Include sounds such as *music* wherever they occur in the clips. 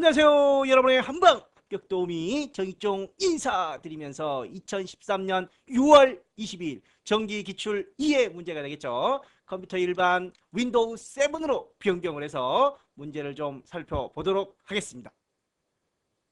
안녕하세요 여러분의 한방 합격 도우미 정익종 인사드리면서 2013년 6월 22일 정기 기출 2의 문제가 되겠죠. 컴퓨터 일반 윈도우 7으로 변경을 해서 문제를 좀 살펴보도록 하겠습니다.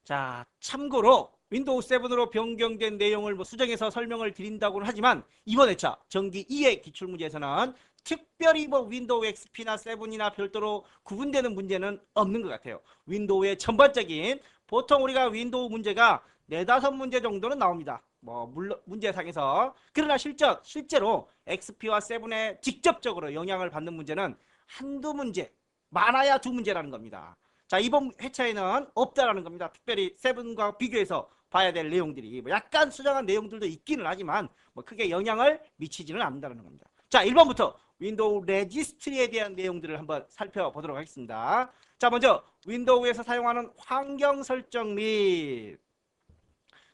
자 참고로 윈도우 7으로 변경된 내용을 뭐 수정해서 설명을 드린다고는 하지만 이번 회차 정기 2의 기출문제에서는 특별히 뭐 윈도우 XP나 7이나 별도로 구분되는 문제는 없는 것 같아요. 윈도우의 전반적인 보통 우리가 윈도우 문제가 네다섯 문제 정도는 나옵니다. 뭐 물론 문제상에서 그러나 실적 실제로 XP와 7에 직접적으로 영향을 받는 문제는 한두 문제 많아야 두 문제라는 겁니다. 자 이번 회차에는 없다라는 겁니다. 특별히 7과 비교해서 봐야 될 내용들이 뭐 약간 수정한 내용들도 있기는 하지만 뭐 크게 영향을 미치지는 않는다는 겁니다. 자 1번부터 윈도우 레지스트리에 대한 내용들을 한번 살펴보도록 하겠습니다. 자 먼저 윈도우에서 사용하는 환경 설정 및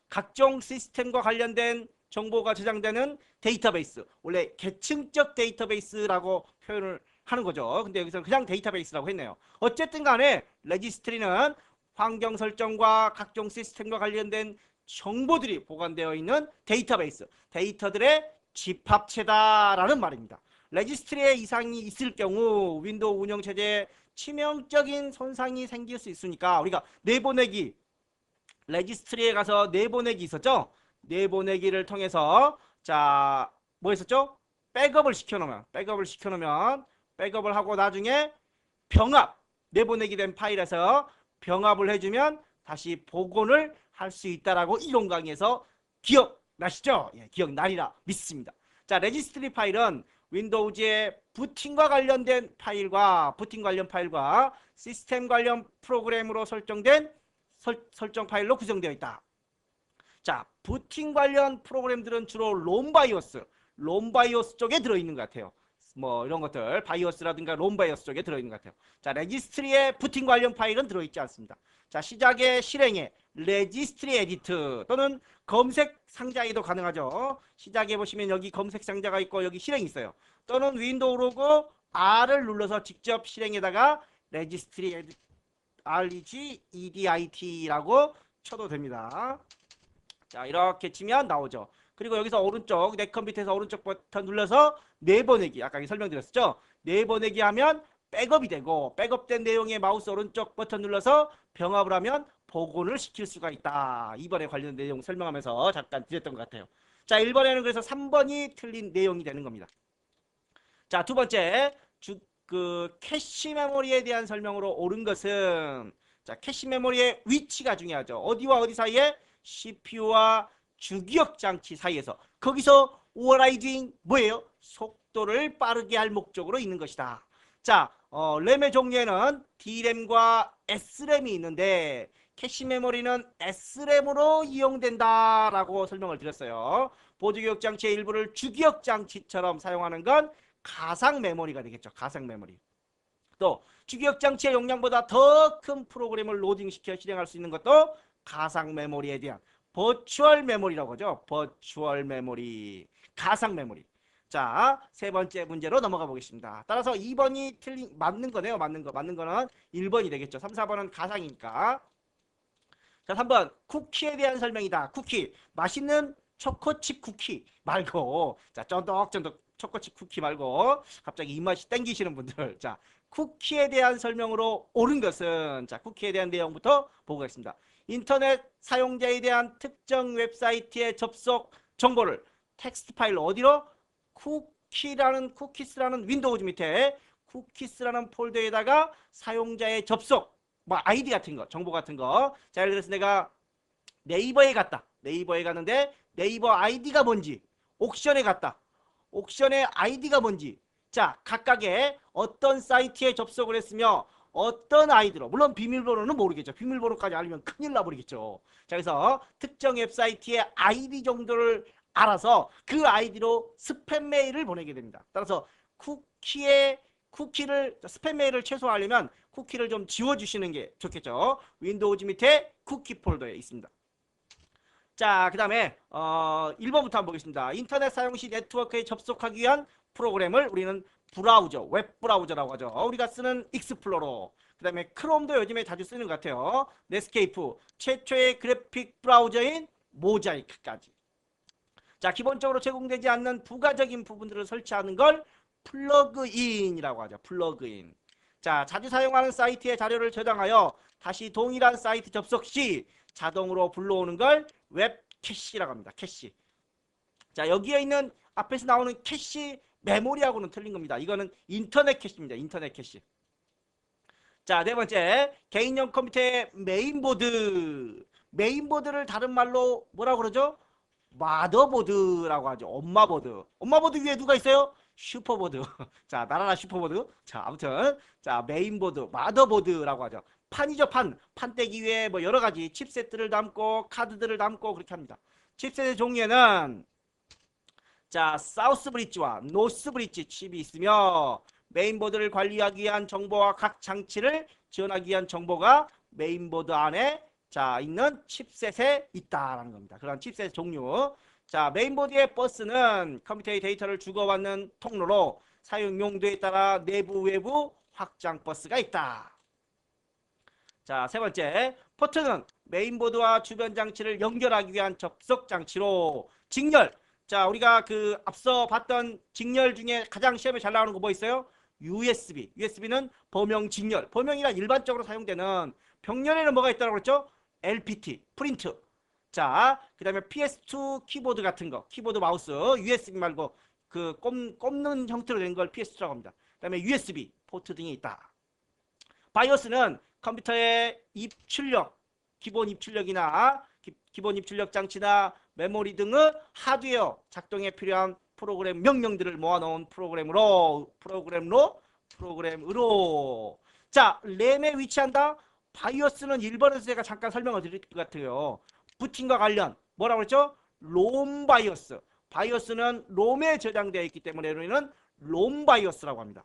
각종 시스템과 관련된 정보가 저장되는 데이터베이스 원래 계층적 데이터베이스라고 표현을 하는 거죠. 근데 여기서 그냥 데이터베이스라고 했네요. 어쨌든 간에 레지스트리는 환경 설정과 각종 시스템과 관련된 정보들이 보관되어 있는 데이터베이스, 데이터들의 집합체다라는 말입니다. 레지스트리에 이상이 있을 경우 윈도우 운영 체제에 치명적인 손상이 생길 수 있으니까 우리가 내보내기 레지스트리에 가서 내보내기 있었죠? 내보내기를 통해서 자 뭐 했었죠? 백업을 시켜놓으면 백업을 시켜놓으면 백업을 하고 나중에 병합 내보내기 된 파일에서 병합을 해주면 다시 복원을 할 수 있다라고 이론 강의에서 기억나시죠? 예, 기억나리라 믿습니다. 자 레지스트리 파일은 윈도우즈의 부팅과 관련된 파일과 부팅 관련 파일과 시스템 관련 프로그램으로 설정된 설, 설정 파일로 구성되어 있다. 자, 부팅 관련 프로그램들은 주로 롬 바이오스, 롬 바이오스 쪽에 들어있는 것 같아요. 뭐 이런 것들 바이오스라든가 롬 바이오스 쪽에 들어있는 것 같아요. 자, 레지스트리에 부팅 관련 파일은 들어있지 않습니다. 자, 시작의 실행에 레지스트리 에디트 또는 검색 상자에도 가능하죠. 시작해 보시면 여기 검색 상자가 있고 여기 실행이 있어요. 또는 윈도우 로고 R을 눌러서 직접 실행에다가 에디 REG EDIT라고 쳐도 됩니다. 자, 이렇게 치면 나오죠. 그리고 여기서 오른쪽 내 컴퓨터에서 오른쪽 버튼 눌러서 내보내기 아까 설명드렸었죠. 내보내기 하면 백업이 되고 백업된 내용의 마우스 오른쪽 버튼 눌러서 병합을 하면 복원을 시킬 수가 있다. 이번에 관련 내용 설명하면서 잠깐 드렸던 것 같아요. 자, 1번에는 그래서 3번이 틀린 내용이 되는 겁니다. 자, 두 번째 주, 그 캐시 메모리에 대한 설명으로 옳은 것은 자, 캐시 메모리의 위치가 중요하죠. 어디와 어디 사이에 CPU와 주기억 장치 사이에서 거기서 doing 뭐예요? 속도를 빠르게 할 목적으로 있는 것이다. 자, 어, 램의 종류에는 D램과 S램이 있는데 캐시 메모리는 S램으로 이용된다라고 설명을 드렸어요. 보조 기억 장치의 일부를 주기억 장치처럼 사용하는 건 가상 메모리가 되겠죠. 가상 메모리. 또 주기억 장치의 용량보다 더 큰 프로그램을 로딩시켜 실행할 수 있는 것도 가상 메모리에 대한 버추얼 메모리라고 하죠. 버추얼 메모리. 가상 메모리. 자, 세 번째 문제로 넘어가 보겠습니다. 따라서 2번이 틀린 맞는 거네요. 맞는 거. 맞는 거는 1번이 되겠죠. 3, 4번은 가상이니까. 자, 3번 쿠키에 대한 설명이다. 쿠키. 맛있는 초코칩 쿠키 말고 자, 쫀득쫀득 초코칩 쿠키 말고 갑자기 입맛이 땡기시는 분들. *laughs* 자, 쿠키에 대한 설명으로 옳은 것은 자, 쿠키에 대한 내용부터 보겠습니다. 인터넷 사용자에 대한 특정 웹사이트의 접속 정보를 텍스트 파일로 어디로 쿠키라는 쿠키스라는 윈도우즈 밑에 쿠키스라는 폴더에다가 사용자의 접속 뭐 아이디 같은 거 정보 같은 거자 예를 들어서 내가 네이버에 갔다 네이버에 갔는데 네이버 아이디가 뭔지 옥션에 갔다 옥션의 아이디가 뭔지. 자 각각의 어떤 사이트에 접속을 했으며 어떤 아이디로. 물론 비밀번호는 모르겠죠. 비밀번호까지 알면 큰일 나버리겠죠. 자 그래서 특정 웹사이트의 아이디 정도를 알아서 그 아이디로 스팸 메일을 보내게 됩니다. 따라서 쿠키의 쿠키를 스팸 메일을 최소화하려면 쿠키를 좀 지워주시는 게 좋겠죠. 윈도우즈 밑에 쿠키 폴더에 있습니다 자, 그 다음에 어, 1번부터 한번 보겠습니다. 인터넷 사용 시 네트워크에 접속하기 위한 프로그램을 우리는 브라우저, 웹 브라우저라고 하죠. 우리가 쓰는 익스플로러, 그 그다음에 크롬도 요즘에 자주 쓰는 것 같아요. 넷스케이프 최초의 그래픽 브라우저인 모자이크까지. 자, 기본적으로 제공되지 않는 부가적인 부분들을 설치하는 걸 플러그인이라고 하죠. 플러그인. 자, 자주 사용하는 사이트의 자료를 저장하여 다시 동일한 사이트 접속 시 자동으로 불러오는 걸 웹 캐시라고 합니다. 캐시. 자, 여기에 있는 앞에서 나오는 캐시 메모리하고는 틀린 겁니다. 이거는 인터넷 캐시입니다. 인터넷 캐시. 자, 네 번째. 개인용 컴퓨터의 메인보드. 메인보드를 다른 말로 뭐라고 그러죠? 마더보드라고 하죠. 엄마보드. 엄마보드 위에 누가 있어요? 슈퍼보드. *laughs* 자, 나라라 슈퍼보드. 자, 아무튼 자, 메인보드, 마더보드라고 하죠. 판이죠, 판. 판때기 위에 뭐 여러 가지 칩셋들을 담고 카드들을 담고 그렇게 합니다. 칩셋의 종류에는 자, 사우스 브릿지와 노스 브릿지 칩이 있으며 메인보드를 관리하기 위한 정보와 각 장치를 지원하기 위한 정보가 메인보드 안에 자 있는 칩셋에 있다라는 겁니다. 그런 칩셋 종류. 자 메인보드의 버스는 컴퓨터의 데이터를 주고받는 통로로 사용 용도에 따라 내부 외부 확장 버스가 있다. 자 세 번째 포트는 메인보드와 주변 장치를 연결하기 위한 접속 장치로 직렬. 자 우리가 그 앞서 봤던 직렬 중에 가장 시험에 잘 나오는 거 뭐 있어요? USB. USB는 범용 직렬. 범용이라 일반적으로 사용되는 병렬에는 뭐가 있다고 그랬죠? LPT, 프린트. 자, 그 다음에 PS2 키보드 같은 거, 키보드 마우스, USB 말고 그 꼽, 꼽는 형태로 된 걸 PS2라고 합니다. 그 다음에 USB, 포트 등이 있다. 바이오스는 컴퓨터의 입출력, 기본 입출력이나 기, 본 입출력 장치나 메모리 등의 하드웨어 작동에 필요한 프로그램 명령들을 모아놓은 프로그램으로 프로그램으로 프로그램으로. 자 램에 위치한다. 바이오스는 1번에서 제가 잠깐 설명을 드릴 것 같아요. 부팅과 관련. 뭐라고 그랬죠? 롬 바이오스. 바이오스는 롬에 저장되어 있기 때문에 우리는 롬 바이오스라고 합니다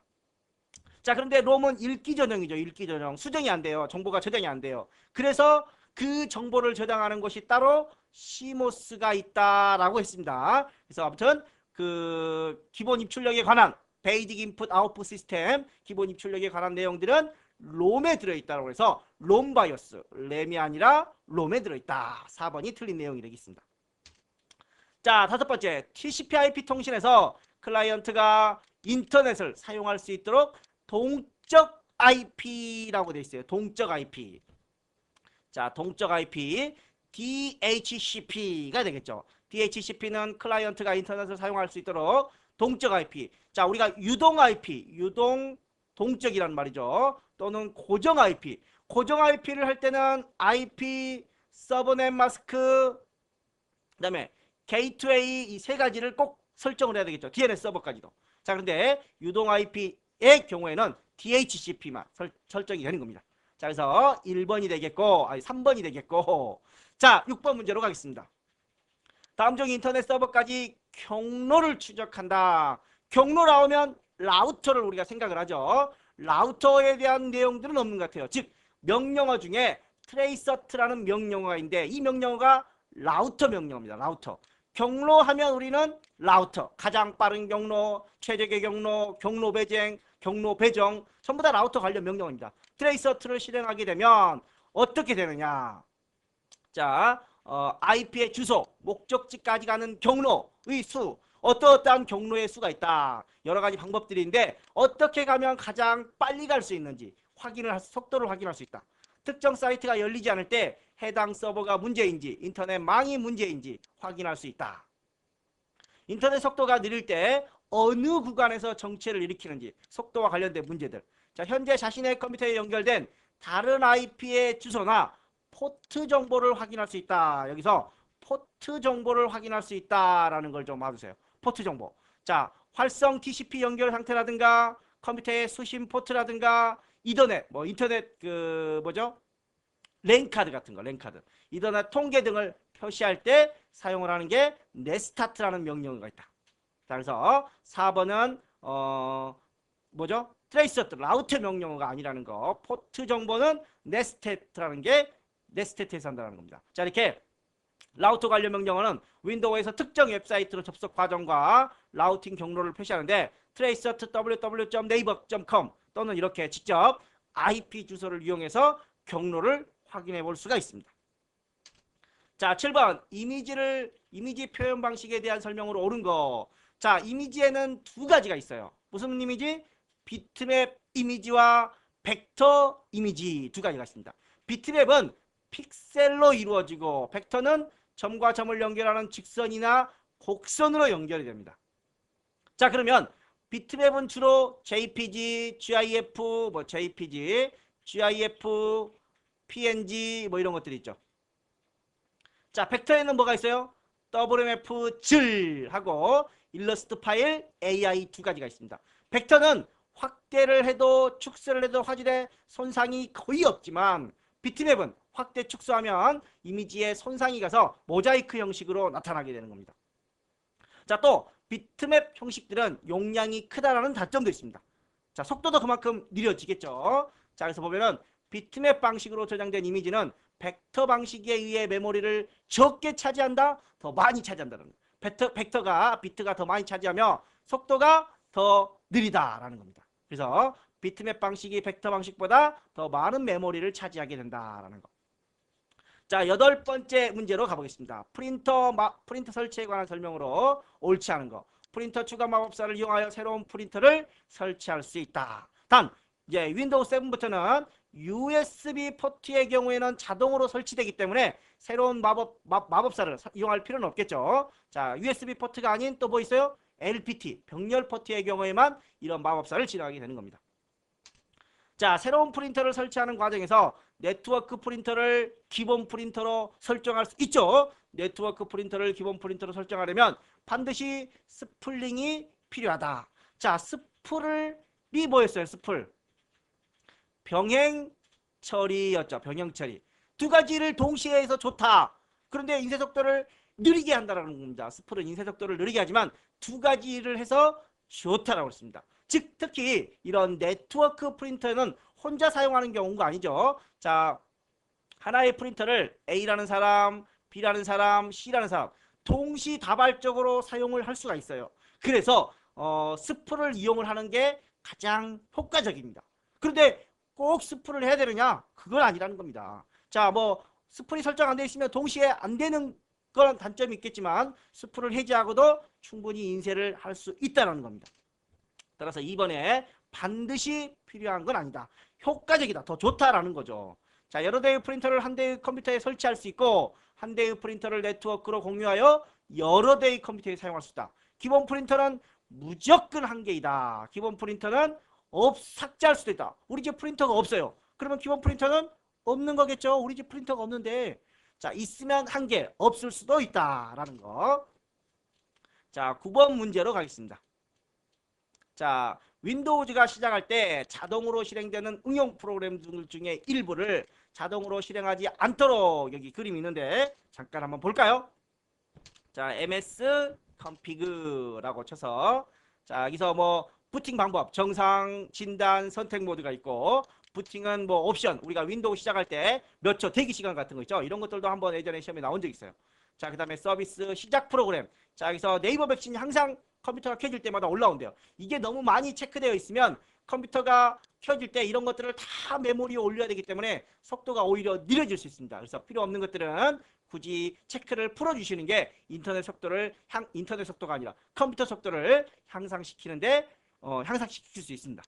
자 그런데 롬은 읽기 전형이죠 읽기 전형. 수정이 안 돼요. 정보가 저장이 안 돼요. 그래서 그 정보를 저장하는 것이 따로 시모스가 있다라고 했습니다. 그래서 아무튼 그 기본 입출력에 관한 베이직 인풋 아웃풋 시스템 기본 입출력에 관한 내용들은 롬에 들어있다고 해서 롬 바이오스 램이 아니라 롬에 들어있다. 4번이 틀린 내용이 되겠습니다. 자 다섯 번째. TCP IP 통신에서 클라이언트가 인터넷을 사용할 수 있도록 동적 IP라고 되어 있어요 동적 IP 자 동적 IP DHCP가 되겠죠 DHCP는 클라이언트가 인터넷을 사용할 수 있도록 동적 IP. 자, 우리가 유동 IP, 유동 동적이란 말이죠. 또는 고정 IP. 고정 IP를 할 때는 IP, 서버넷 마스크, 그다음에 게이트웨이 이 세 가지를 꼭 설정을 해야 되겠죠. DNS 서버까지도. 자, 그런데 유동 IP 의 경우에는 DHCP만 설, 설정이 되는 겁니다. 자, 그래서 1번이 되겠고, 아니 3번이 되겠고. 자, 6번 문제로 가겠습니다. 다음 중 인터넷 서버까지 경로를 추적한다. 경로 나오면 라우터를 우리가 생각을 하죠. 라우터에 대한 내용들은 없는 것 같아요. 즉 명령어 중에 트레이서트라는 명령어가 있는데 이 명령어가 라우터 명령어입니다. 라우터. 경로 하면 우리는 라우터. 가장 빠른 경로, 최적의 경로, 경로 배정, 경로 배정 전부 다 라우터 관련 명령어입니다. 트레이서 트를 실행하게 되면 어떻게 되느냐. 자, 어, IP의 주소, 목적지까지 가는 경로의 수, 어떠어떠한 경로의 수가 있다. 여러 가지 방법들인데 어떻게 가면 가장 빨리 갈 수 있는지 확인을 할, 속도를 확인할 수 있다. 특정 사이트가 열리지 않을 때 해당 서버가 문제인지 인터넷 망이 문제인지 확인할 수 있다. 인터넷 속도가 느릴 때 어느 구간에서 정체를 일으키는지 속도와 관련된 문제들. 자, 현재 자신의 컴퓨터에 연결된 다른 IP의 주소나 포트 정보를 확인할 수 있다. 여기서 포트 정보를 확인할 수 있다라는 걸 좀 봐주세요. 포트 정보. 자, 활성 TCP 연결 상태라든가 컴퓨터의 수신 포트라든가 이더넷, 뭐 인터넷 그 뭐죠? 랜카드 같은 거, 랜카드. 이더넷 통계 등을 표시할 때 사용을 하는 게 네스타트라는 명령어가 있다. 자, 그래서 4번은 어 뭐죠? 트레이서트 라우터 명령어가 아니라는 거. 포트 정보는 네스테트라는 게 네스테트에서 한다는 겁니다. 자 이렇게 라우터 관련 명령어는 윈도우에서 특정 웹사이트로 접속 과정과 라우팅 경로를 표시하는데 tracer.www.naver.com 또는 이렇게 직접 IP 주소를 이용해서 경로를 확인해 볼 수가 있습니다. 자, 7번 이미지를 이미지 표현 방식에 대한 설명으로 옳은 거. 자, 이미지에는 두 가지가 있어요. 무슨 이미지? 비트맵 이미지와 벡터 이미지 두 가지가 있습니다. 비트맵은 픽셀로 이루어지고 벡터는 점과 점을 연결하는 직선이나 곡선으로 연결이 됩니다. 자, 그러면 비트맵은 주로 JPG, GIF, 뭐 JPG, GIF, PNG 뭐 이런 것들이 있죠. 자, 벡터에는 뭐가 있어요? WMF 질 하고 일러스트 파일 AI 두 가지가 있습니다. 벡터는 확대를 해도 축소를 해도 화질에 손상이 거의 없지만 비트맵은 확대 축소하면 이미지에 손상이 가서 모자이크 형식으로 나타나게 되는 겁니다. 자, 또 비트맵 형식들은 용량이 크다라는 단점도 있습니다. 자, 속도도 그만큼 느려지겠죠. 자, 그래서 보면은 비트맵 방식으로 저장된 이미지는 벡터 방식에 의해 메모리를 적게 차지한다, 더 많이 차지한다는. 벡터, 벡터가 비트가 더 많이 차지하며 속도가 더 느리다라는 겁니다. 그래서 비트맵 방식이 벡터 방식보다 더 많은 메모리를 차지하게 된다라는 거. 자, 여덟 번째 문제로 가보겠습니다. 프린터 마, 프린터 설치에 관한 설명으로 옳지 않은 거. 프린터 추가 마법사를 이용하여 새로운 프린터를 설치할 수 있다. 단, 이제 윈도우 7부터는 USB 포트의 경우에는 자동으로 설치되기 때문에 새로운 마법, 마, 마법사를 이용할 필요는 없겠죠. 자, USB 포트가 아닌 또 뭐 있어요? LPT, 병렬 포트의 경우에만 이런 마법사를 진행하게 되는 겁니다. 자, 새로운 프린터를 설치하는 과정에서 네트워크 프린터를 기본 프린터로 설정할 수 있죠. 네트워크 프린터를 기본 프린터로 설정하려면 반드시 스플링이 필요하다. 자, 스플이 뭐였어요? 스플. 병행 처리였죠. 병행 처리. 두 가지를 동시에 해서 좋다. 그런데 인쇄 속도를 느리게 한다는 겁니다. 스플은 인쇄 속도를 느리게 하지만 두 가지를 해서 좋다라고 했습니다. 즉 특히 이런 네트워크 프린터는 혼자 사용하는 경우가 아니죠. 자, 하나의 프린터를 A라는 사람, B라는 사람, C라는 사람 동시다발적으로 사용을 할 수가 있어요. 그래서 어, 스프를 이용을 하는 게 가장 효과적입니다. 그런데 꼭 스프를 해야 되느냐? 그건 아니라는 겁니다. 자, 뭐 스프이 설정 안 되어 있으면 동시에 안 되는 그런 단점이 있겠지만 스프를 해제하고도 충분히 인쇄를 할 수 있다는 겁니다. 따라서 이번에 반드시 필요한 건 아니다. 효과적이다. 더 좋다라는 거죠. 자, 여러 대의 프린터를 한 대의 컴퓨터에 설치할 수 있고 한 대의 프린터를 네트워크로 공유하여 여러 대의 컴퓨터에 사용할 수 있다. 기본 프린터는 무조건 한 개이다. 기본 프린터는 없, 삭제할 수도 있다. 우리 집 프린터가 없어요. 그러면 기본 프린터는 없는 거겠죠. 우리 집 프린터가 없는데 자 있으면 한 개, 없을 수도 있다라는 거. 자 9번 문제로 가겠습니다. 자 윈도우즈가 시작할 때 자동으로 실행되는 응용 프로그램 들 중에 일부를 자동으로 실행하지 않도록 여기 그림이 있는데 잠깐 한번 볼까요? 자 ms config라고 쳐서 자 여기서 뭐 부팅 방법 정상 진단 선택 모드가 있고 부팅은 뭐 옵션 우리가 윈도우 시작할 때 몇 초 대기 시간 같은 거 있죠? 이런 것들도 한번 예전에 시험에 나온 적 있어요. 자 그 다음에 서비스 시작 프로그램. 자 여기서 네이버 백신이 항상 컴퓨터가 켜질 때마다 올라온대요. 이게 너무 많이 체크되어 있으면 컴퓨터가 켜질 때 이런 것들을 다 메모리에 올려야 되기 때문에 속도가 오히려 느려질 수 있습니다. 그래서 필요 없는 것들은 굳이 체크를 풀어주시는 게 인터넷 속도를 향 인터넷 속도가 아니라 컴퓨터 속도를 향상시키는데 어, 향상시킬 수 있습니다.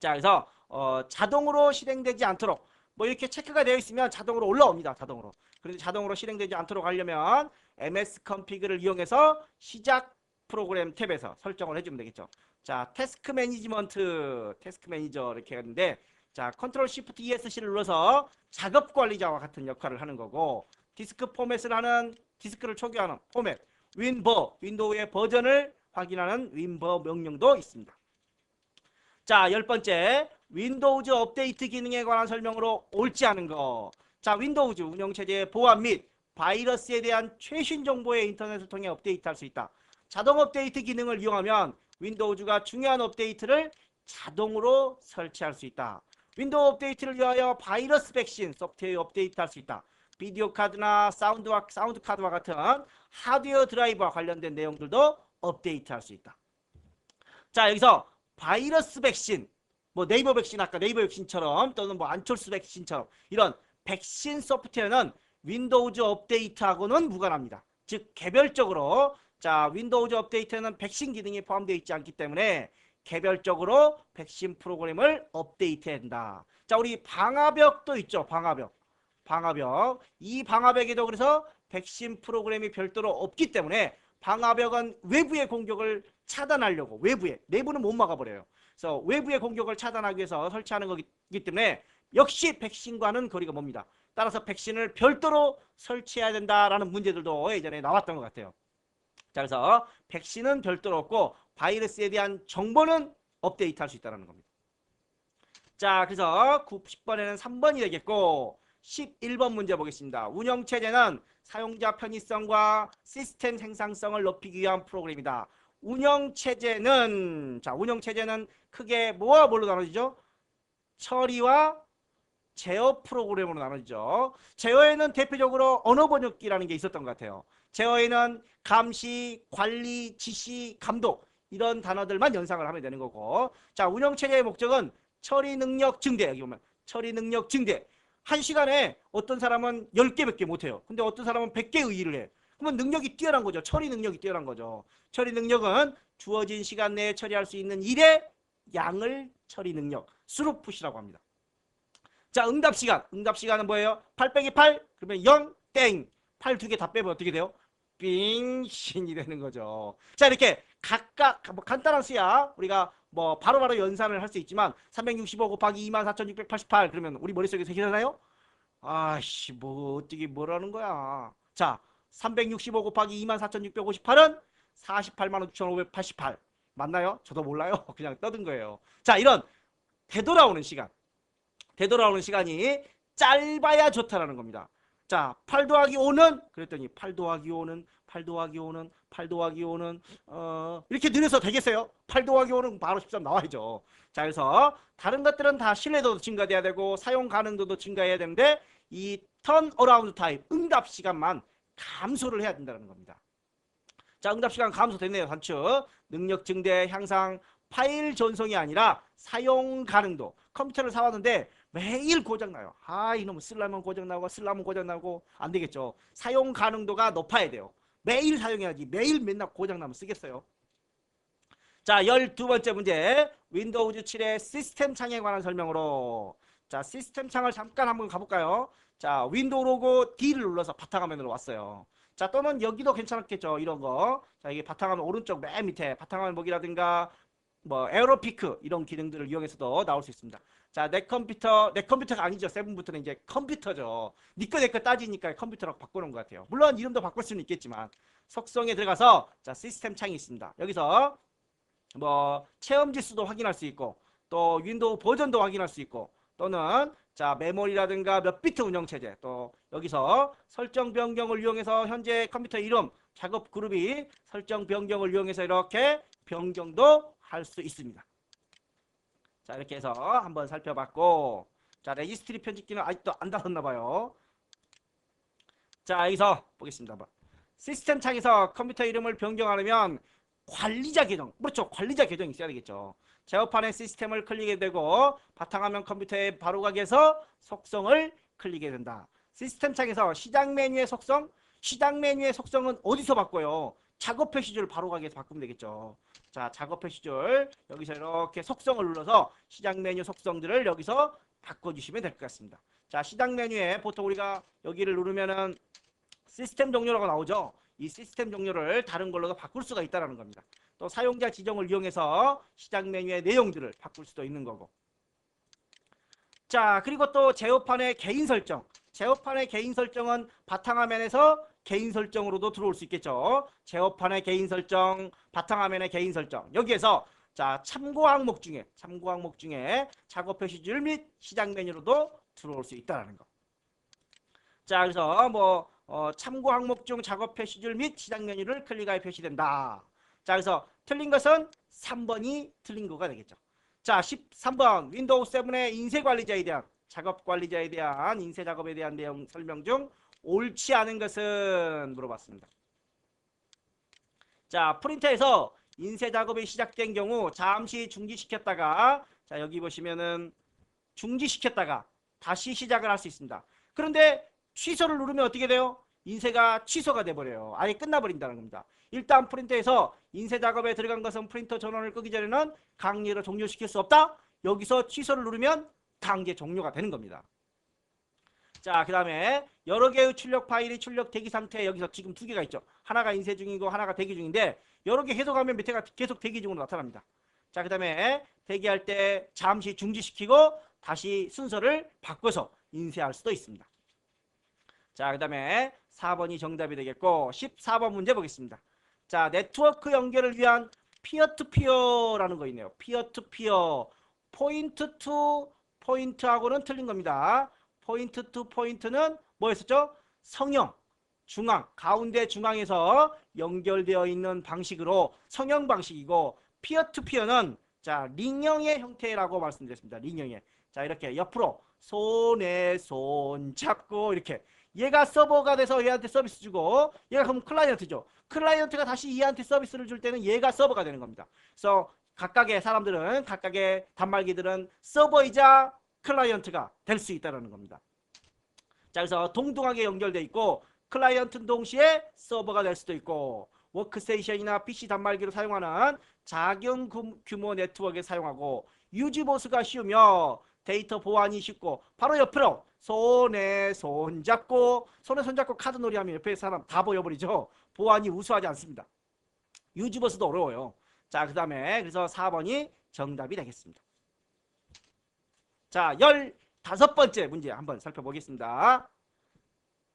자, 그래서 어, 자동으로 실행되지 않도록 뭐 이렇게 체크가 되어 있으면 자동으로 올라옵니다. 자동으로. 그런데 자동으로 실행되지 않도록 하려면 MS config를 이용해서 시작 프로그램 탭에서 설정을 해주면 되겠죠. 자, 태스크 매니지먼트, 태스크 매니저 이렇게 하는데 자, 컨트롤 시프트 ESC를 눌러서 작업 관리자와 같은 역할을 하는 거고 디스크 포맷을 하는 디스크를 초기화하는 포맷, 윈버, 윈도우의 버전을 확인하는 윈버 명령도 있습니다. 자, 열 번째, 윈도우즈 업데이트 기능에 관한 설명으로 옳지 않은 거. 자, 윈도우즈 운영체제의 보안 및 바이러스에 대한 최신 정보의 인터넷을 통해 업데이트할 수 있다. 자동 업데이트 기능을 이용하면 윈도우즈가 중요한 업데이트를 자동으로 설치할 수 있다. 윈도우 업데이트를 위하여 바이러스 백신 소프트웨어 업데이트할 수 있다. 비디오 카드나 사운드와 사운드 카드와 같은 하드웨어 드라이버와 관련된 내용들도 업데이트할 수 있다. 자 여기서 바이러스 백신 뭐 네이버 백신 아까 네이버 백신처럼 또는 뭐 안철수 백신처럼 이런 백신 소프트웨어는 윈도우즈 업데이트하고는 무관합니다. 즉 개별적으로 자 윈도우즈 업데이트는 백신 기능이 포함되어 있지 않기 때문에 개별적으로 백신 프로그램을 업데이트해야 된다. 자 우리 방화벽도 있죠. 방화벽. 방화벽. 이 방화벽에도 그래서 백신 프로그램이 별도로 없기 때문에 방화벽은 외부의 공격을 차단하려고 외부에 내부는 못 막아버려요. 그래서 외부의 공격을 차단하기 위해서 설치하는 거기 때문에 역시 백신과는 거리가 멉니다. 따라서 백신을 별도로 설치해야 된다라는 문제들도 예전에 나왔던 것 같아요. 자, 그래서 백신은 별도로 없고 바이러스에 대한 정보는 업데이트할 수 있다는 겁니다. 자, 그래서 90번에는 3번이 되겠고 11번 문제 보겠습니다. 운영체제는 사용자 편의성과 시스템 생산성을 높이기 위한 프로그램이다. 운영체제는 자 운영체제는 크게 뭐와 뭘로 나눠지죠? 처리와 제어 프로그램으로 나눠지죠. 제어에는 대표적으로 언어 번역기라는 게 있었던 것 같아요. 제어에는 감시, 관리, 지시, 감독 이런 단어들만 연상을 하면 되는 거고 자 운영체제의 목적은 처리 능력 증대 여기 보면 처리 능력 증대 한 시간에 어떤 사람은 10개밖에 못해요. 근데 어떤 사람은 100개 의의를 해. 그러면 능력이 뛰어난 거죠. 처리 능력이 뛰어난 거죠. 처리 능력은 주어진 시간 내에 처리할 수 있는 일의 양을 처리 능력, 스루풋이라고 합니다. 자, 응답 시간. 응답 시간은 뭐예요? 8 빼기 8 그러면 0 땡. 8 두 개 다 빼면 어떻게 돼요? 빙신이 되는 거죠. 자, 이렇게 각각 뭐 간단한 수야 우리가 뭐 바로바로 바로 연산을 할 수 있지만 365 곱하기 24,688 그러면 우리 머릿속에 새기잖아요? 아씨 뭐 어떻게 뭐라는 거야. 자, 365 곱하기 24,658은 48만 6,588 맞나요? 저도 몰라요. *laughs* 그냥 떠든 거예요. 자, 이런 되돌아오는 시간. 되돌아오는 시간이 짧아야 좋다라는 겁니다. 자, 8 더하기 5는 그랬더니 8 더하기 5는 8 더하기 5는 8 더하기 5는 어, 이렇게 늘려서 되겠어요? 8 더하기 5는 바로 13 나와야죠. 자, 그래서 다른 것들은 다 신뢰도도 증가돼야 되고 사용 가능도도 증가해야 되는데 이 턴 어라운드 타임 응답 시간만 감소를 해야 된다는 겁니다. 자, 응답 시간 감소됐네요. 단축. 능력 증대 향상 파일 전송이 아니라 사용 가능도. 컴퓨터를 사왔는데 매일 고장나요. 아, 이놈 쓸라면 고장나고 쓸라면 고장나고 안 되겠죠. 사용 가능도가 높아야 돼요. 매일 사용해야지. 매일 맨날 고장나면 쓰겠어요. 자, 12번째 문제. 윈도우즈 7의 시스템 창에 관한 설명으로. 자, 시스템 창을 잠깐 한번 가볼까요? 자, 윈도우 로고 D를 눌러서 바탕화면으로 왔어요. 자, 또는 여기도 괜찮았겠죠. 이런 거. 자, 이게 바탕화면 오른쪽 맨 밑에 바탕화면 보기라든가 뭐 에어로피크 이런 기능들을 이용해서도 나올 수 있습니다. 자, 내 컴퓨터, 내 컴퓨터가 아니죠. 세븐부터는 이제 컴퓨터죠. 니꺼 내꺼 따지니까 컴퓨터라고 바꾸는 것 같아요. 물론 이름도 바꿀 수는 있겠지만 속성에 들어가서 자, 시스템 창이 있습니다. 여기서 뭐 체험 지수도 확인할 수 있고 또 윈도우 버전도 확인할 수 있고 또는 자 메모리라든가 몇 비트 운영체제 또 여기서 설정 변경을 이용해서 현재 컴퓨터 이름 작업 그룹이 설정 변경을 이용해서 이렇게 변경도 할 수 있습니다. 자 이렇게 해서 한번 살펴봤고 자 레지스트리 편집기는 아직도 안 닫았나 봐요. 자 여기서 보겠습니다. 시스템 창에서 컴퓨터 이름을 변경하려면 관리자 계정 그렇죠 관리자 계정이 있어야 되겠죠. 제어판의 시스템을 클릭해 되고 바탕화면 컴퓨터에 바로 가게 해서 속성을 클릭해 된다. 시스템 창에서 시작 메뉴의 속성, 시작 메뉴의 속성은 어디서 바꿔요? 작업 표 시줄 바로 가게 해서 바꾸면 되겠죠. 자, 작업 표 시줄 여기서 이렇게 속성을 눌러서 시작 메뉴 속성들을 여기서 바꿔주시면 될 것 같습니다. 자, 시작 메뉴에 보통 우리가 여기를 누르면은 시스템 종료라고 나오죠. 이 시스템 종료를 다른 걸로도 바꿀 수가 있다는 겁니다. 또 사용자 지정을 이용해서 시작 메뉴의 내용들을 바꿀 수도 있는 거고. 자, 그리고 또 제어판의 개인 설정. 제어판의 개인 설정은 바탕화면에서 개인 설정으로도 들어올 수 있겠죠. 제어판의 개인 설정, 바탕화면의 개인 설정. 여기에서 자, 참고 항목 중에 참고 항목 중에 작업 표시줄 및 시작 메뉴로도 들어올 수 있다는 거. 자, 그래서 뭐 어, 참고 항목 중 작업 표시줄 및 시작 메뉴를 클릭하여 표시된다. 자, 그래서 틀린 것은 3번이 틀린 거가 되겠죠. 자, 13번 윈도우 7의 인쇄 관리자에 대한 작업 관리자에 대한 인쇄 작업에 대한 내용 설명 중 옳지 않은 것은 물어봤습니다. 자, 프린터에서 인쇄 작업이 시작된 경우 잠시 중지시켰다가 자, 여기 보시면은 중지시켰다가 다시 시작을 할 수 있습니다. 그런데 취소를 누르면 어떻게 돼요? 인쇄가 취소가 돼버려요. 아예 끝나버린다는 겁니다. 일단 프린터에서 인쇄 작업에 들어간 것은 프린터 전원을 끄기 전에는 강제로 종료시킬 수 없다. 여기서 취소를 누르면 강제 종료가 되는 겁니다. 자, 그 다음에 여러 개의 출력 파일이 출력 대기 상태에 여기서 지금 두 개가 있죠. 하나가 인쇄 중이고 하나가 대기 중인데 여러 개 해석하면 밑에가 계속 대기 중으로 나타납니다. 자, 그 다음에 대기할 때 잠시 중지시키고 다시 순서를 바꿔서 인쇄할 수도 있습니다. 자, 그 다음에 4번이 정답이 되겠고 14번 문제 보겠습니다. 자, 네트워크 연결을 위한 피어투피어라는 거 있네요. 피어투피어 포인트 투 포인트하고는 틀린 겁니다. 포인트 투 포인트는 뭐였었죠? 성형, 중앙, 가운데 중앙에서 연결되어 있는 방식으로 성형 방식이고 피어 투 피어는 자 링형의 형태라고 말씀드렸습니다. 링형의 자 이렇게 옆으로 손에 손 잡고 이렇게 얘가 서버가 돼서 얘한테 서비스 주고 얘가 그럼 클라이언트죠. 클라이언트가 다시 얘한테 서비스를 줄 때는 얘가 서버가 되는 겁니다. 그래서 각각의 사람들은 각각의 단말기들은 서버이자 클라이언트가 될 수 있다는 겁니다. 자 그래서 동등하게 연결돼 있고 클라이언트는 동시에 서버가 될 수도 있고 워크스테이션이나 PC 단말기로 사용하는 작은 구- 규모 네트워크에 사용하고 유지 보수가 쉬우며 데이터 보안이 쉽고 바로 옆으로 손에 손 잡고 손에 손 잡고 카드 놀이 하면 옆에 사람 다 보여버리죠. 보안이 우수하지 않습니다. 유지 보수도 어려워요. 자, 그 다음에 그래서 4번이 정답이 되겠습니다. 자, 15번째 문제 한번 살펴보겠습니다.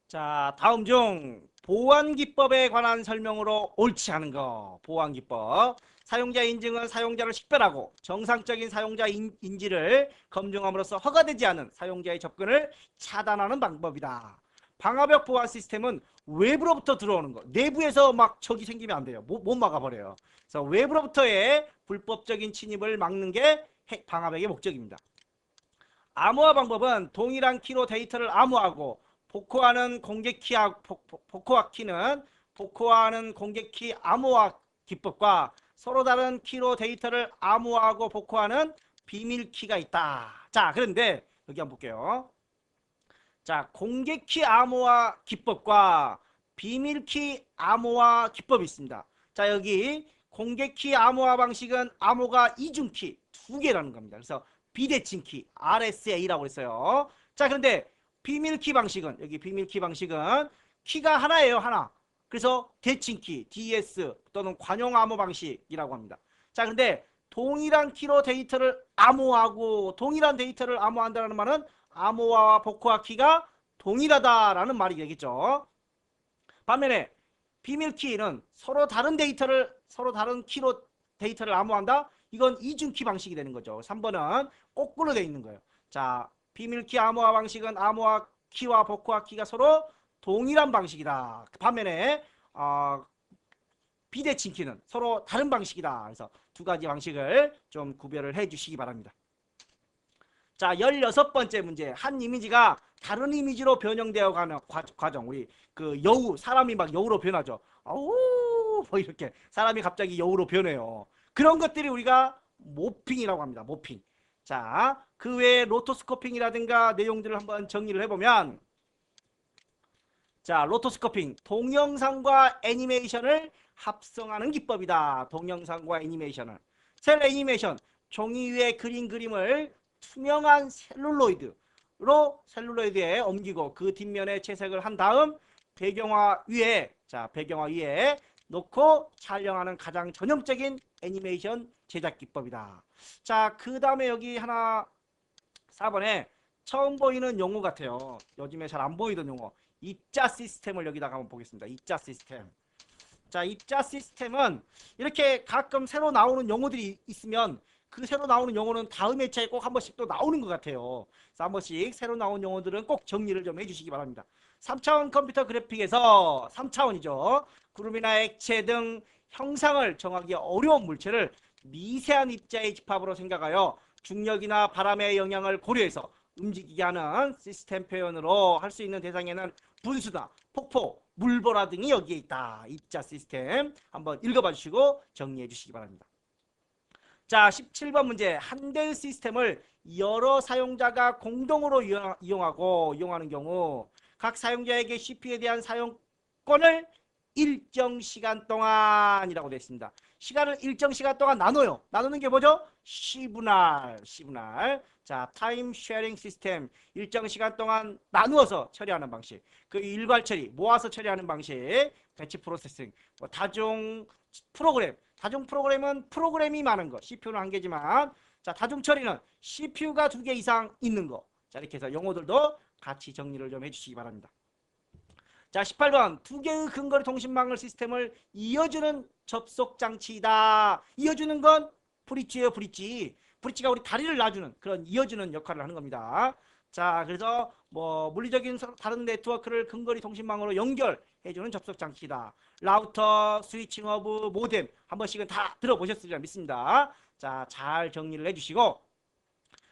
자, 다음 중 보안 기법에 관한 설명으로 옳지 않은 거. 보안 기법. 사용자 인증은 사용자를 식별하고 정상적인 사용자 인, 인지를 검증함으로써 허가되지 않은 사용자의 접근을 차단하는 방법이다. 방화벽 보안 시스템은 외부로부터 들어오는 거. 내부에서 막 적이 생기면 안 돼요. 못, 못 막아버려요. 그래서 외부로부터의 불법적인 침입을 막는 게 핵- 방화벽의 목적입니다. 암호화 방법은 동일한 키로 데이터를 암호하고 복호하는 공개키 복호화 키는 복호하는 공개 키 암호화 기법과 서로 다른 키로 데이터를 암호하고 복호하는 비밀 키가 있다. 자, 그런데 여기 한번 볼게요. 자, 공개 키 암호화 기법과 비밀 키 암호화 기법이 있습니다. 자, 여기 공개 키 암호화 방식은 암호가 이중 키 두 개라는 겁니다. 그래서 비대칭키 RSA라고 했어요. 자, 그런데 비밀키 방식은 여기 비밀키 방식은 키가 하나예요, 하나. 그래서 대칭키 DS 또는 관용 암호 방식이라고 합니다. 자, 근데 동일한 키로 데이터를 암호하고 동일한 데이터를 암호한다는 말은 암호화와 복호화 키가 동일하다라는 말이 되겠죠. 반면에 비밀키는 서로 다른 데이터를 서로 다른 키로 데이터를 암호한다. 이건 이중키 방식이 되는 거죠. 3번은 거꾸로 되어 있는 거예요. 자, 비밀키 암호화 방식은 암호화 키와 복호화 키가 서로 동일한 방식이다. 반면에 어, 비대칭 키는 서로 다른 방식이다. 그래서 두 가지 방식을 좀 구별을 해 주시기 바랍니다. 자, 16번째 문제. 한 이미지가 다른 이미지로 변형되어 가는 과, 과정. 우리 그 여우, 사람이 막 여우로 변하죠. 아우, 뭐 이렇게 사람이 갑자기 여우로 변해요. 그런 것들이 우리가 모핑이라고 합니다. 모핑. 자, 그 외에 로토스코핑이라든가 내용들을 한번 정리를 해보면 자, 로토스코핑. 동영상과 애니메이션을 합성하는 기법이다. 동영상과 애니메이션을. 셀 애니메이션. 종이 위에 그린 그림을 투명한 셀룰로이드로 셀룰로이드에 옮기고 그 뒷면에 채색을 한 다음 배경화 위에 자 배경화 위에 놓고 촬영하는 가장 전형적인 애니메이션 제작 기법이다. 자, 그 다음에 여기 하나 4번에 처음 보이는 용어 같아요. 요즘에 잘 안 보이던 용어. 입자 시스템을 여기다가 한번 보겠습니다. 입자 시스템. 자, 입자 시스템은 이렇게 가끔 새로 나오는 용어들이 있으면 그 새로 나오는 용어는 다음 회차에 꼭 한 번씩 또 나오는 것 같아요. 그래서 한 번씩 새로 나온 용어들은 꼭 정리를 좀 해주시기 바랍니다. 3차원 컴퓨터 그래픽에서 3차원이죠. 구름이나 액체 등 형상을 정하기 어려운 물체를 미세한 입자의 집합으로 생각하여 중력이나 바람의 영향을 고려해서 움직이게 하는 시스템 표현으로 할 수 있는 대상에는 분수다, 폭포, 물보라 등이 여기에 있다. 입자 시스템 한번 읽어봐 주시고 정리해 주시기 바랍니다. 자, 17번 문제. 한 대의 시스템을 여러 사용자가 공동으로 이용- 이용하고 이용하는 경우 각 사용자에게 CPU에 대한 사용권을 일정 시간 동안이라고 되어 있습니다. 시간을 일정 시간 동안 나눠요. 나누는 게 뭐죠? C분할, C분할. 자, 타임 쉐어링 시스템. 일정 시간 동안 나누어서 처리하는 방식. 그 일괄 처리, 모아서 처리하는 방식. 배치 프로세싱. 뭐 다중 프로그램. 다중 프로그램은 프로그램이 많은 거. CPU는 한 개지만 자, 다중 처리는 CPU가 두 개 이상 있는 거. 자, 이렇게 해서 용어들도 같이 정리를 좀 해주시기 바랍니다. 자, 18번. 두 개의 근거리 통신망을 시스템을 이어주는 접속 장치이다. 이어주는 건 브릿지예요, 브릿지. 브릿지가 우리 다리를 놔주는 그런 이어주는 역할을 하는 겁니다. 자, 그래서 뭐 물리적인 서- 다른 네트워크를 근거리 통신망으로 연결해주는 접속 장치다. 라우터, 스위칭 허브, 모뎀 한 번씩은 다 들어보셨으리라 믿습니다. 자, 잘 정리를 해주시고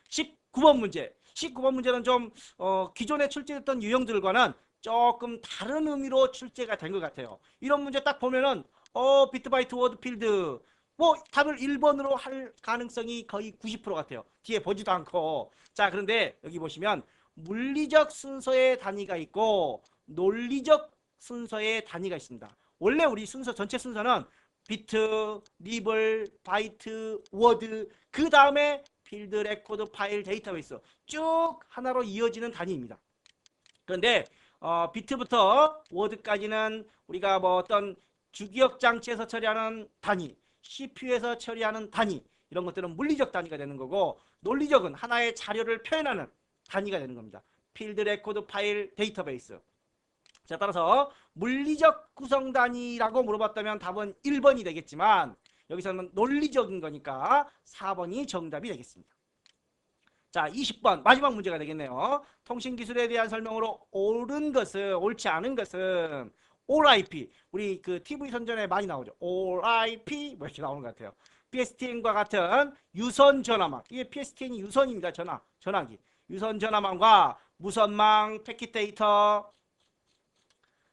19번 문제. 19번 문제는 좀 어, 기존에 출제됐던 유형들과는 조금 다른 의미로 출제가 된 것 같아요. 이런 문제 딱 보면은 어 비트 바이트 워드 필드 뭐 답을 1번으로 할 가능성이 거의 90% 같아요. 뒤에 보지도 않고. 자, 그런데 여기 보시면 물리적 순서의 단위가 있고 논리적 순서의 단위가 있습니다. 원래 우리 순서 전체 순서는 비트, 리블, 바이트, 워드 그 다음에 필드, 레코드, 파일, 데이터베이스 쭉 하나로 이어지는 단위입니다. 그런데 어, 비트부터 워드까지는 우리가 뭐 어떤 주기억 장치에서 처리하는 단위, CPU에서 처리하는 단위 이런 것들은 물리적 단위가 되는 거고 논리적은 하나의 자료를 표현하는 단위가 되는 겁니다. 필드, 레코드, 파일, 데이터베이스. 자, 따라서 물리적 구성 단위라고 물어봤다면 답은 1번이 되겠지만 여기서는 논리적인 거니까 4번이 정답이 되겠습니다. 자, 20번 마지막 문제가 되겠네요. 통신 기술에 대한 설명으로 옳은 것은 옳지 않은 것은 ORIP 우리 그 TV 선전에 많이 나오죠. ORIP 뭐 이렇게 나오는 것 같아요. PSTN과 같은 유선 전화망 이게 PSTN이 유선입니다. 전화 전화기 유선 전화망과 무선망 패킷 데이터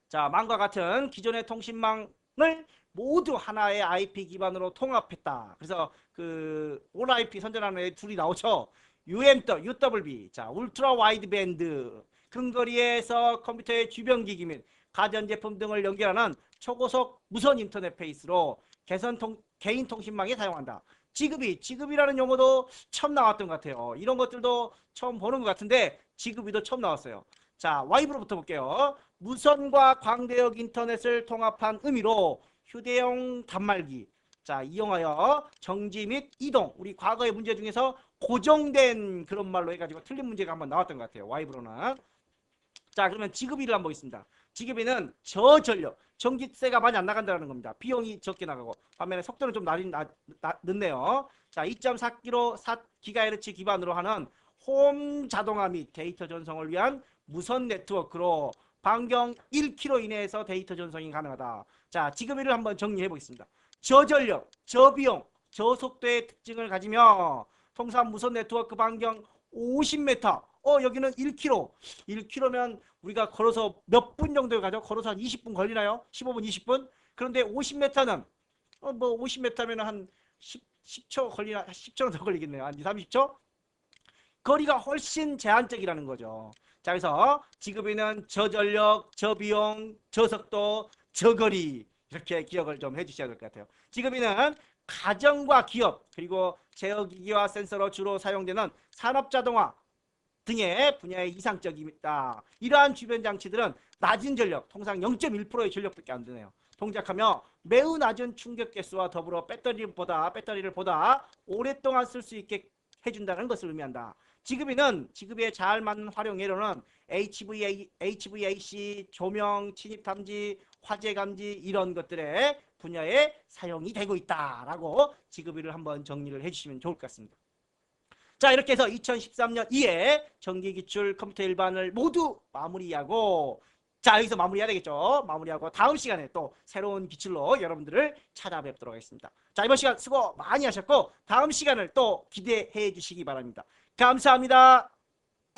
자 망과 같은 기존의 통신망을 모두 하나의 IP 기반으로 통합했다. 그래서 그 ORIP 선전하는 애 둘이 나오죠. UMW, 자 울트라 와이드 밴드 근거리에서 컴퓨터의 주변 기기 및 가전 제품 등을 연결하는 초고속 무선 인터넷 페이스로 개선 통, 개인 통신망에 사용한다. 지급이, 지급이라는 용어도 처음 나왔던 것 같아요. 이런 것들도 처음 보는 것 같은데 지급이도 처음 나왔어요. 자, 와이브로부터 볼게요. 무선과 광대역 인터넷을 통합한 의미로 휴대용 단말기. 자, 이용하여 정지 및 이동. 우리 과거의 문제 중에서 고정된 그런 말로 해가지고 틀린 문제가 한번 나왔던 것 같아요. 와이브로는. 자, 그러면 지급비를 한번 보겠습니다. 지급비는 저전력, 전기세가 많이 안 나간다는 겁니다. 비용이 적게 나가고 반면에 속도는 좀 낮, 낮, 낮, 늦네요. 자, 2.4kg 4GHz 기반으로 하는 홈 자동화 및 데이터 전송을 위한 무선 네트워크로 반경 1km 이내에서 데이터 전송이 가능하다. 자, 지급비를 한번 정리해 보겠습니다. 저전력, 저비용, 저속도의 특징을 가지며 통상 무선 네트워크 반경 50m, 어 여기는 1km, 1km면 우리가 걸어서 몇 분 정도 가죠? 걸어서 한 20분 걸리나요? 15분, 20분? 그런데 50m는 어, 뭐 50m면 한 10, 10초 걸리나 10초는 더 걸리겠네요. 한 2, 30초? 거리가 훨씬 제한적이라는 거죠. 자, 그래서 지급에는 저전력, 저비용, 저속도, 저거리 이렇게 기억을 좀 해주셔야 될 것 같아요. 지급에는 가정과 기업 그리고 제어기기와 센서로 주로 사용되는 산업자동화 등의 분야에 이상적이다. 이러한 주변 장치들은 낮은 전력, 통상 0.1%의 전력밖에 안 되네요. 동작하며 매우 낮은 충격 개수와 더불어 배터리보다 배터리를 보다 오랫동안 쓸 수 있게 해준다는 것을 의미한다. 지급이는 지급에 잘 맞는 활용 예로는 HVA, HVAC, 조명, 침입 탐지, 화재 감지 이런 것들의 분야에 사용이 되고 있다라고 지급비를 한번 정리를 해주시면 좋을 것 같습니다. 자 이렇게 해서 2013년 2회 정기기출 컴퓨터 일반을 모두 마무리하고 자 여기서 마무리해야 되겠죠. 마무리하고 다음 시간에 또 새로운 기출로 여러분들을 찾아뵙도록 하겠습니다. 자 이번 시간 수고 많이 하셨고 다음 시간을 또 기대해 주시기 바랍니다. 감사합니다.